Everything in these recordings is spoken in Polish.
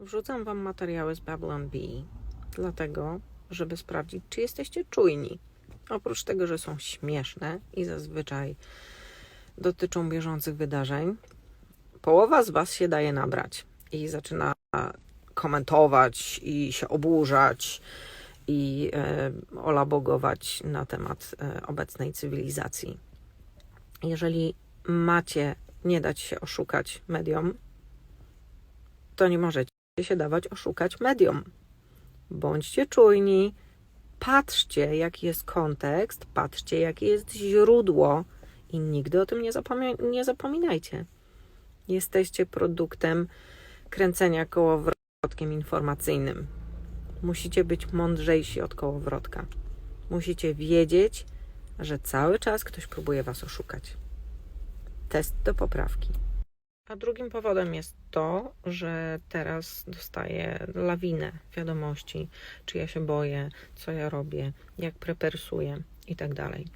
Wrzucam Wam materiały z Babylon Bee, dlatego, żeby sprawdzić, czy jesteście czujni. Oprócz tego, że są śmieszne i zazwyczaj dotyczą bieżących wydarzeń, połowa z Was się daje nabrać i zaczyna komentować i się oburzać i e, olabogować na temat e, obecnej cywilizacji. Jeżeli macie nie dać się oszukać mediom, to nie możecie się dawać oszukać mediom. Bądźcie czujni, patrzcie, jaki jest kontekst, patrzcie, jakie jest źródło i nigdy o tym nie, zapomia- nie zapominajcie. Jesteście produktem kręcenia kołowrotkiem informacyjnym. Musicie być mądrzejsi od kołowrotka. Musicie wiedzieć, że cały czas ktoś próbuje was oszukać. Test do poprawki. A drugim powodem jest to, że teraz dostaję lawinę wiadomości, czy ja się boję, co ja robię, jak prepersuję i tak dalej.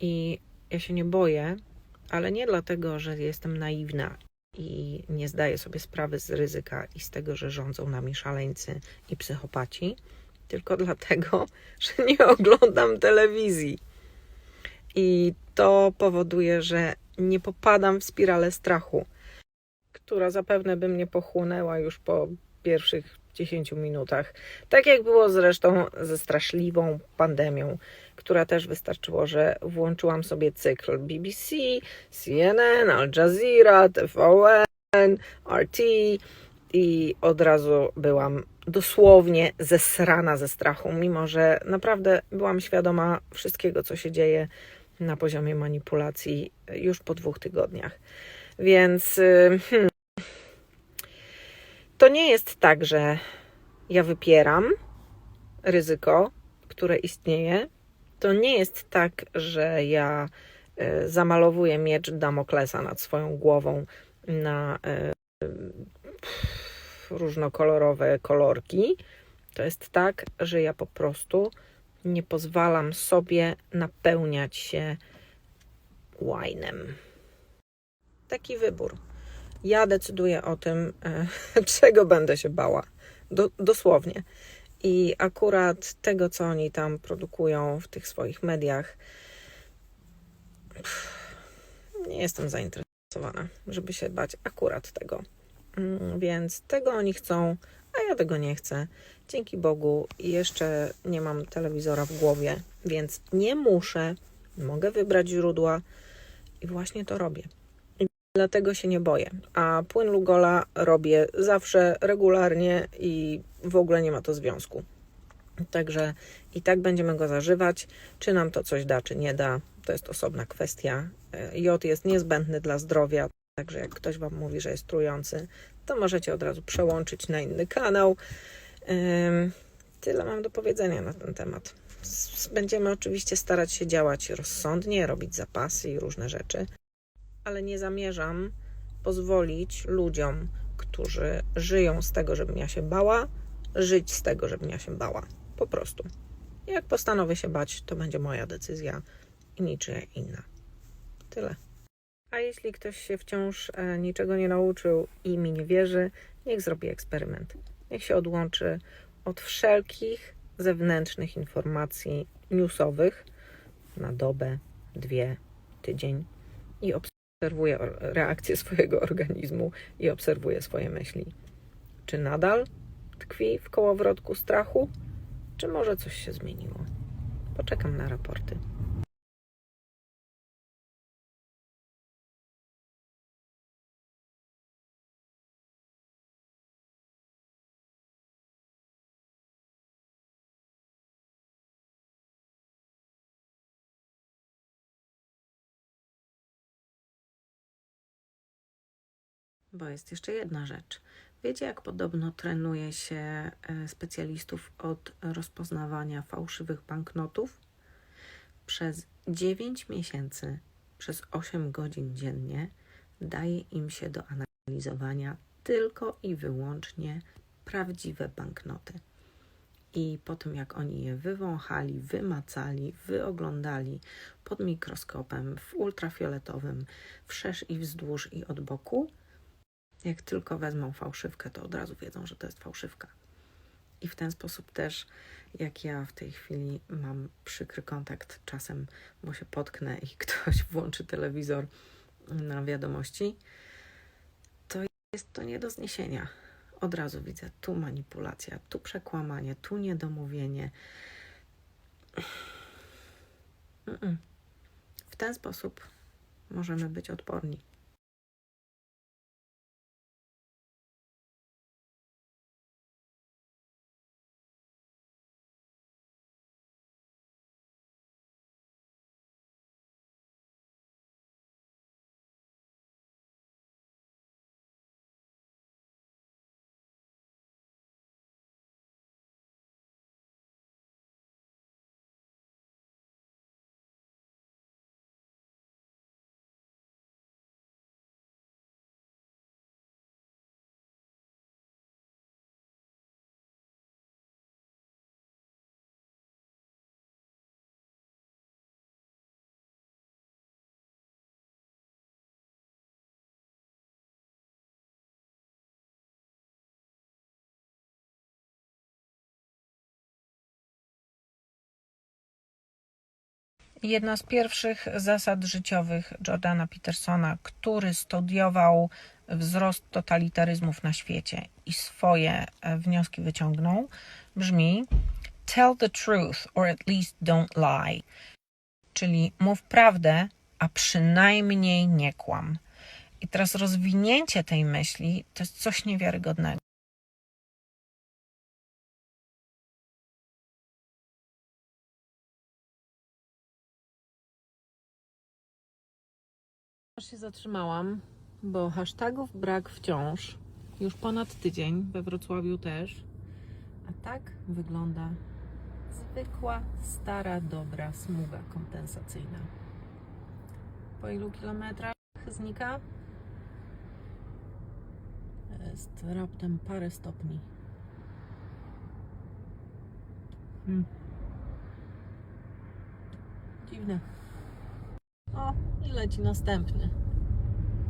I ja się nie boję, ale nie dlatego, że jestem naiwna i nie zdaję sobie sprawy z ryzyka i z tego, że rządzą nami szaleńcy i psychopaci, tylko dlatego, że nie oglądam telewizji. I to powoduje, że nie popadam w spiralę strachu, która zapewne by mnie pochłonęła już po pierwszych 10 minutach. Tak jak było zresztą ze straszliwą pandemią, która też wystarczyło, że włączyłam sobie cykl BBC, CNN, Al Jazeera, TVN, RT i od razu byłam dosłownie zesrana ze strachu, mimo że naprawdę byłam świadoma wszystkiego, co się dzieje na poziomie manipulacji już po dwóch tygodniach. Więc y, hmm, to nie jest tak, że ja wypieram ryzyko, które istnieje. To nie jest tak, że ja y, zamalowuję miecz Damoklesa nad swoją głową na y, różnokolorowe kolorki. To jest tak, że ja po prostu nie pozwalam sobie napełniać się łajnem. Taki wybór. Ja decyduję o tym, e, czego będę się bała. Do, dosłownie. I akurat tego, co oni tam produkują w tych swoich mediach, nie jestem zainteresowana, żeby się bać akurat tego. Mm, Więc tego oni chcą, a ja tego nie chcę. Dzięki Bogu jeszcze nie mam telewizora w głowie, więc nie muszę, mogę wybrać źródła i właśnie to robię. Dlatego się nie boję. A płyn Lugola robię zawsze, regularnie i w ogóle nie ma to związku. Także i tak będziemy go zażywać. Czy nam to coś da, czy nie da, to jest osobna kwestia. E, Jod jest niezbędny dla zdrowia, także jak ktoś Wam mówi, że jest trujący, to możecie od razu przełączyć na inny kanał. Tyle mam do powiedzenia na ten temat. Będziemy oczywiście starać się działać rozsądnie, robić zapasy i różne rzeczy, ale nie zamierzam pozwolić ludziom, którzy żyją z tego, żebym ja się bała, żyć z tego, żebym ja się bała. Po prostu. Jak postanowię się bać, to będzie moja decyzja i niczyja inna. Tyle. A jeśli ktoś się wciąż e, niczego nie nauczył i mi nie wierzy, niech zrobi eksperyment. Niech się odłączy od wszelkich zewnętrznych informacji newsowych na dobę, dwie, tydzień i obserwuje or- reakcję swojego organizmu i obserwuje swoje myśli. Czy nadal tkwi w kołowrotku strachu, czy może coś się zmieniło? Poczekam na raporty. Bo jest jeszcze jedna rzecz. Wiecie, jak podobno trenuje się e, specjalistów od rozpoznawania fałszywych banknotów? Przez 9 miesięcy, przez 8 godzin dziennie daje im się do analizowania tylko i wyłącznie prawdziwe banknoty. I po tym, jak oni je wywąchali, wymacali, wyoglądali pod mikroskopem, w ultrafioletowym, wszerz i wzdłuż i od boku, Jak tylko wezmą fałszywkę, to od razu wiedzą, że to jest fałszywka. I w ten sposób też, jak ja w tej chwili mam przykry kontakt czasem, bo się potknę i ktoś włączy telewizor na wiadomości, to jest to nie do zniesienia. Od razu widzę tu manipulacja, tu przekłamanie, tu niedomówienie. W ten sposób możemy być odporni. Jedna z pierwszych zasad życiowych Jordana Petersona, który studiował wzrost totalitaryzmów na świecie i swoje e, wnioski wyciągnął, brzmi: Tell the truth, or at least don't lie. Czyli mów prawdę, a przynajmniej nie kłam. I teraz rozwinięcie tej myśli to jest coś niewiarygodnego. Aż się zatrzymałam, bo hashtagów brak wciąż. Już ponad tydzień, we Wrocławiu też. A tak wygląda zwykła, stara, dobra smuga kompensacyjna. Po ilu kilometrach znika? Jest raptem parę stopni. Hmm. Dziwne. O, i leci następny.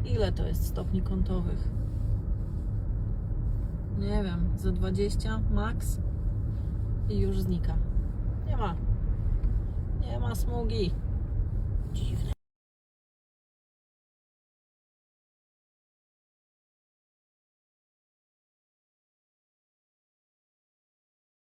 Ile to jest stopni kątowych? Nie wiem, ze 20 max i już znika. Nie ma. Nie ma smugi. Dziwne.